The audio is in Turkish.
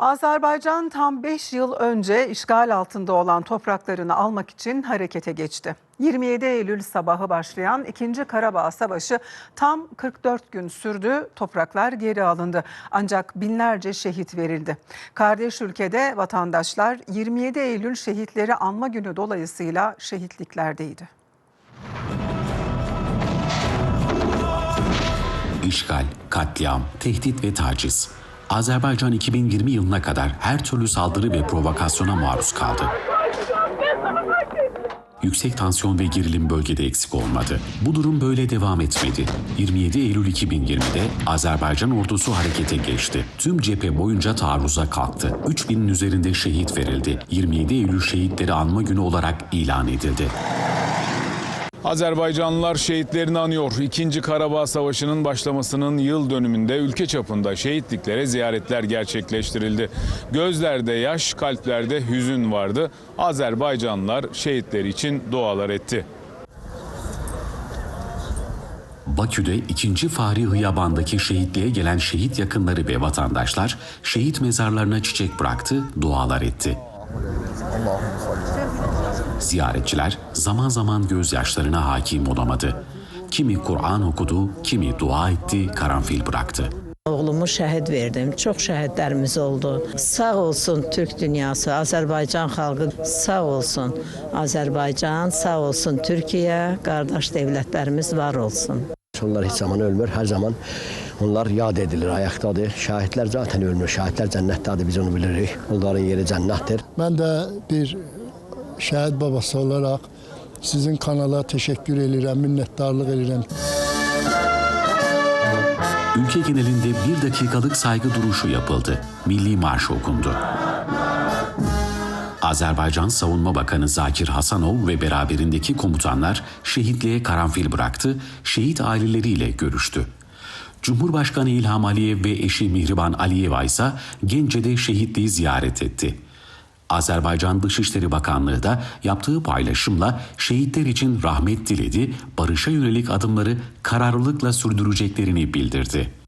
Azerbaycan tam 5 yıl önce işgal altında olan topraklarını almak için harekete geçti. 27 Eylül sabahı başlayan 2. Karabağ Savaşı tam 44 gün sürdü, topraklar geri alındı. Ancak binlerce şehit verildi. Kardeş ülkede vatandaşlar 27 Eylül şehitleri anma günü dolayısıyla şehitliklerdeydi. İşgal, katliam, tehdit ve taciz. Azerbaycan 2020 yılına kadar her türlü saldırı ve provokasyona maruz kaldı. Yüksek tansiyon ve gerilim bölgede eksik olmadı. Bu durum böyle devam etmedi. 27 Eylül 2020'de Azerbaycan ordusu harekete geçti. Tüm cephe boyunca taarruza kalktı. 3000'in üzerinde şehit verildi. 27 Eylül şehitleri anma günü olarak ilan edildi. Azerbaycanlılar şehitlerini anıyor. İkinci Karabağ Savaşı'nın başlamasının yıl dönümünde ülke çapında şehitliklere ziyaretler gerçekleştirildi. Gözlerde yaş, kalplerde hüzün vardı. Azerbaycanlılar şehitler için dualar etti. Bakü'de 2. Fahri Hıyaban'daki şehitliğe gelen şehit yakınları ve vatandaşlar şehit mezarlarına çiçek bıraktı, dualar etti. Ziyaretçiler zaman zaman gözyaşlarına hakim olamadı. Kimi Kur'an okudu, kimi dua etti, karanfil bıraktı. Oğlumu şəhid verdim. Çox şəhidlərimiz oldu. Sağ olsun Türk dünyası, Azərbaycan xalqı sağ olsun. Azərbaycan, sağ olsun Türkiyə, qardaş dövlətlərimiz var olsun. Onlar hiç zaman ölmür. Her zaman onlar yad edilir, ayaktadır. Şahitler zaten ölmür. Şahitler cennettedir. Biz onu biliriz. Onların yeri cennettir. Ben de bir şehit babası olarak sizin kanala teşekkür ederim, minnettarlık ederim. Ülke genelinde bir dakikalık saygı duruşu yapıldı. Milli Marş okundu. Azerbaycan Savunma Bakanı Zakir Hasanov ve beraberindeki komutanlar şehitliğe karanfil bıraktı, şehit aileleriyle görüştü. Cumhurbaşkanı İlham Aliyev ve eşi Mihriban Aliyeva ise Gence'de şehitliği ziyaret etti. Azerbaycan Dışişleri Bakanlığı da yaptığı paylaşımla şehitler için rahmet diledi, barışa yönelik adımları kararlılıkla sürdüreceklerini bildirdi.